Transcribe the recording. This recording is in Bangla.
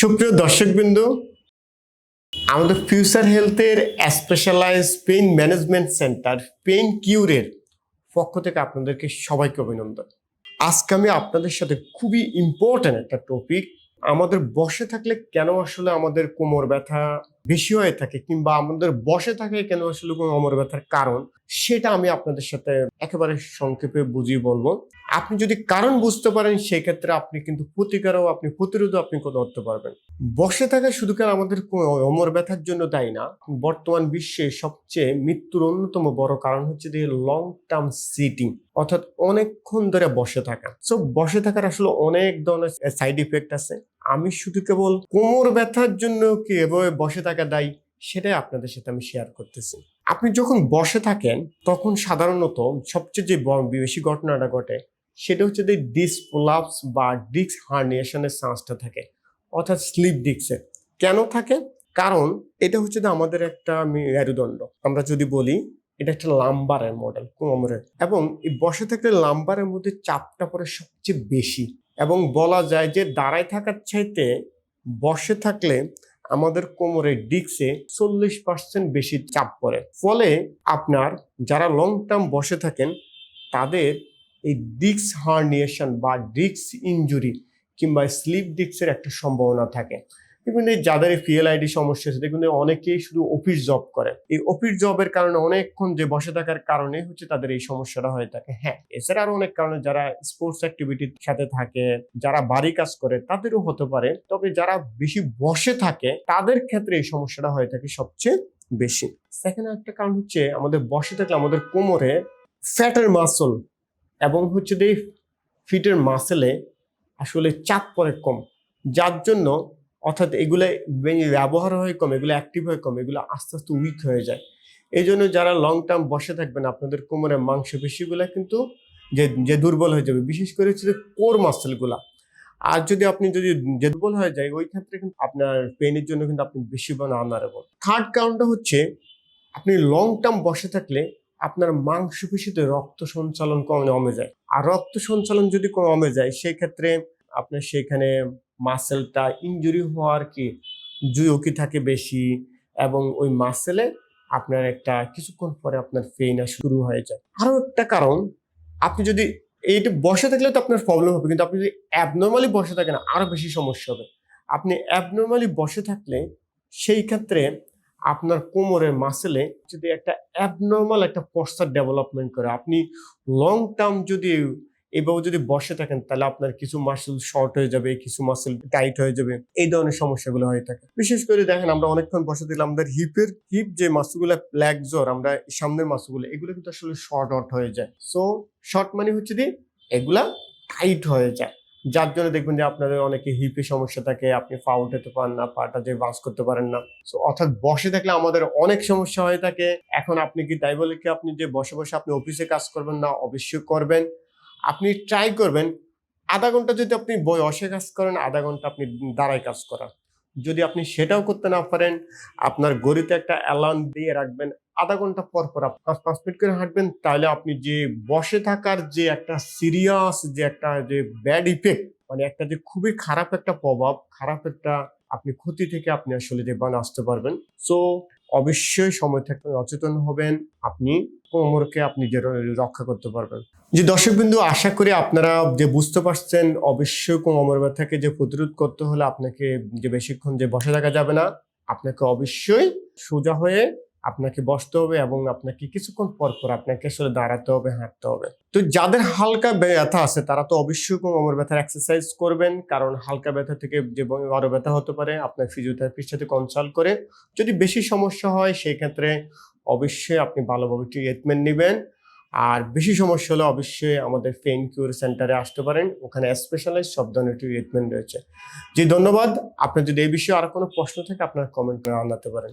সুপ্রিয় দর্শকবৃন্দ, আমাদের ফিউচার হেলথের specialise pain management centre pain কিউরের পক্ষ থেকে আপনাদেরকে সবাইকে অভিনন্দন। আজকে আমি আপনাদের সাথে খুবই ইম্পর্ট্যান্ট একটা টপিক আমাদের বসে থাকলে কেন আসলে আমাদের কোমর ব্যথা বেশি হয়ে থাকে কিংবা আমাদের বসে থাকে কেন আসলে কোনো অমর ব্যথার কারণ, সেটা আমি আপনাদের সাথে একেবারে সংক্ষেপে বুঝিয়ে বলব। আপনি যদি কারণ বুঝতে পারেন, সেক্ষেত্রে আপনি কিন্তু প্রতিকারও, আপনি প্রতিরোধও আপনি করতে পারবেন বসে থাকা শুধু কেন আমাদের অমর ব্যথার জন্য দায়ী না, বর্তমান বিশ্বে সবচেয়ে মৃত্যুর অন্যতম বড় কারণ হচ্ছে যে লং টার্ম সিটিং অর্থাৎ অনেকক্ষণ ধরে বসে থাকা। সো বসে থাকার আসলে অনেক ধরনের সাইড ইফেক্ট আছে। আমি শুধু কেবল কোমর ব্যথার জন্য কি এভাবে বসে থাকা দায়ী? সেটাই আপনাদের সাথে আমি শেয়ার করতেছি। আপনি যখন বসে থাকেন, তখন সাধারণত সবচেয়ে যে বেশি ঘটনাটা ঘটে, সেটা হচ্ছে যে ডিস্ক বা ডিস্ক হার্নিয়েশনের চান্সটা থাকে, অর্থাৎ স্লিপ ডিস্কের কেন থাকে? কারণ এটা হচ্ছে যে আমাদের একটা মেরুদণ্ড। আমরা যদি বলি, এটা একটা লাম্বারের মডেল কোমরের। এবং এই বসে থাকলে লাম্বারের মধ্যে চাপটা পড়ে সবচেয়ে বেশি। এবং বলা যায় যে দাঁড়ায় থাকার চাইতে বসে থাকলে আমাদের কোমরে ডিক্সে চল্লিশ পার্সেন্ট বেশি চাপ পড়ে। ফলে আপনার যারা লং টার্ম বসে থাকেন, তাদের এই ডিক্স হার্নিয়েশন বা ডিক্স ইঞ্জুরি কিংবা স্লিপ ডিক্সের একটা সম্ভাবনা থাকে। দেখবেন যাদের পিএলআইডি সমস্যা আছে দেখবেন অনেকেই শুধু অফিস জব করে। এই অফিস জবের কারণে অনেকক্ষণ যে বসে থাকার কারণে হচ্ছে তাদের এই সমস্যাটা হয়ে থাকে। হ্যাঁ এছাড়া আরও অনেক কারণে যারা স্পোর্টস অ্যাক্টিভিটির সাথে থাকে, যারা বাড়ি কাজ করে, তাদেরও হতে পারে। তবে যারা বেশি বসে থাকে, তাদের ক্ষেত্রে এই সমস্যাটা হয়ে থাকে সবচেয়ে বেশি। সেকেন্ড একটা কারণ হচ্ছে আমাদের বসে থাকলে আমাদের কোমরে ফ্যাটের মাসল এবং হচ্ছে যে ফিটের মাসেলে আসলে চাপ পড়ে কম। যার জন্য অর্থাৎ এগুলো ব্যবহার হয়ে কম, এগুলো অ্যাক্টিভ হয়ে কম, এগুলো আস্তে আস্তে উইক হয়ে যায়। এই জন্য যারা লং টার্ম বসে থাকবেন, আপনাদের কোমরের মাংসপেশিগুলো কিন্তু যে যে দুর্বল হয়ে যাবে। বিশেষ করে হচ্ছে কোর মাসেলগুলা আর যদি আপনি যদি যে দুর্বল হয়ে যায়, ওই ক্ষেত্রে কিন্তু আপনার পেনের জন্য কিন্তু আপনি বেশি বান আনারেবল থার্ড কারণটা হচ্ছে, আপনি লং টার্ম বসে থাকলে আপনার মাংসপেশিতে রক্ত সঞ্চালন কমে কমে যায়। আর রক্ত সঞ্চালন যদি কমে যায়, সেই ক্ষেত্রে আপনার সেখানে মাসেলটা ইনজুরি হওয়ার কি ঝুঁকি থাকে বেশি? এবং ওই মাসেলে আপনার একটা কিছুক্ষণ পরে আপনার পেইন শুরু হয়ে যায়। আরও একটা কারণ, আপনি যদি এইটা বসে থাকলে তো আপনার প্রবলেম হবে, কিন্তু আপনি যদি অ্যাবনর্মালি বসে থাকেন আরও বেশি সমস্যা হবে। আপনি অ্যাবনর্মালি বসে থাকলে সেই ক্ষেত্রে আপনার কোমরের মাসেলে যদি একটা অ্যাবনর্মাল একটা পশ্চার ডেভেলপমেন্ট করে, আপনি লং টার্ম যদি এভাবে যদি বসে থাকেন, তাহলে আপনার কিছু মাসেল শর্ট হয়ে যাবে, কিছু মাসেল টাইট হয়ে যাবে। এই ধরনের সমস্যাগুলো হয়ে থাকে। বিশেষ করে দেখেন, আমরা অনেকক্ষণ বসে থাকলে আমাদের হিপের হিপ যে মাসগুলো প্ল্যাকজোর আমরা সামনের মাসগুলো এগুলো কিন্তু আসলে শর্ট আউট হয়ে যায়। সো শর্ট মানে হচ্ছে যে এগুলা টাইট হয়ে যায়। যার জন্য দেখবেন যে আপনাদের অনেকে হিপে সমস্যা থাকে, আপনি পা উঠাতে পারেন না, পাটা যে বাস করতে পারেন না। সো অর্থাৎ বসে থাকলে আমাদের অনেক সমস্যা হয়ে থাকে। এখন আপনি কি, তাই বলে কি আপনি যে বসে বসে আপনি অফিসে কাজ করবেন না, অবশ্যই করবেন। আপনি ট্রাই করবেন, আধা ঘণ্টা যদি আপনি বসে কাজ করেন, আধা ঘণ্টা আপনি দাঁড়ায় কাজ করার যদি আপনি সেটাও করতে না পারেন, আপনার গড়িতে একটা অ্যালার্ম দিয়ে রাখবেন, আধা ঘণ্টা পর পর আপনি পাঁচ পাঁচ মিনিট করে হাঁটবেন, তাহলে আপনি যে বসে থাকার যে একটা সিরিয়াস যে একটা যে ব্যাড ইফেক্ট মানে একটা যে খুবই খারাপ একটা প্রভাব, খারাপ একটা আপনি ক্ষতি থেকে আপনি আসলে যে বান আসতে পারবেন। সো অবশ্যই সময় থাকতে অচেতন হবেন, আপনি কোমরকে আপনি যে রক্ষা করতে পারবেন। যে দর্শক দর্শকবিন্দু, আশা করি আপনারা যে বুঝতে পারছেন, অবশ্যই কোমর ব্যথাকে যে প্রতিরোধ করতে হলে আপনাকে যে বেশিক্ষণ যে বসে থাকা যাবে না, আপনাকে অবশ্যই সোজা হয়ে আপনাকে বসতে হবে এবং আপনাকে কিছুক্ষণ পর পর আপনাকে আসলে দাঁড়াতে হবে, হাঁটতে হবে। তো যাদের হালকা ব্যথা আছে, তারা তো অবশ্যই কোমর ব্যথার এক্সারসাইজ করবেন, কারণ হালকা ব্যথা থেকে যে আরও ব্যথা হতে পারে, আপনার ফিজিওথেরাপির সাথে কনসাল্ট করে যদি বেশি সমস্যা হয় সেই ক্ষেত্রে অবশ্যই আপনি ভালোভাবে ট্রিটমেন্ট নেবেন। আর বেশি সমস্যা হলে অবশ্যই আমাদের ফেন কিউর সেন্টারে আসতে পারেন। ওখানে স্পেশালাইজ সব ধরনের ট্রিটমেন্ট রয়েছে। জি, ধন্যবাদ। আপনার যদি এই বিষয়ে আর কোনো প্রশ্ন থাকে, আপনার কমেন্ট করে জানাতে পারেন।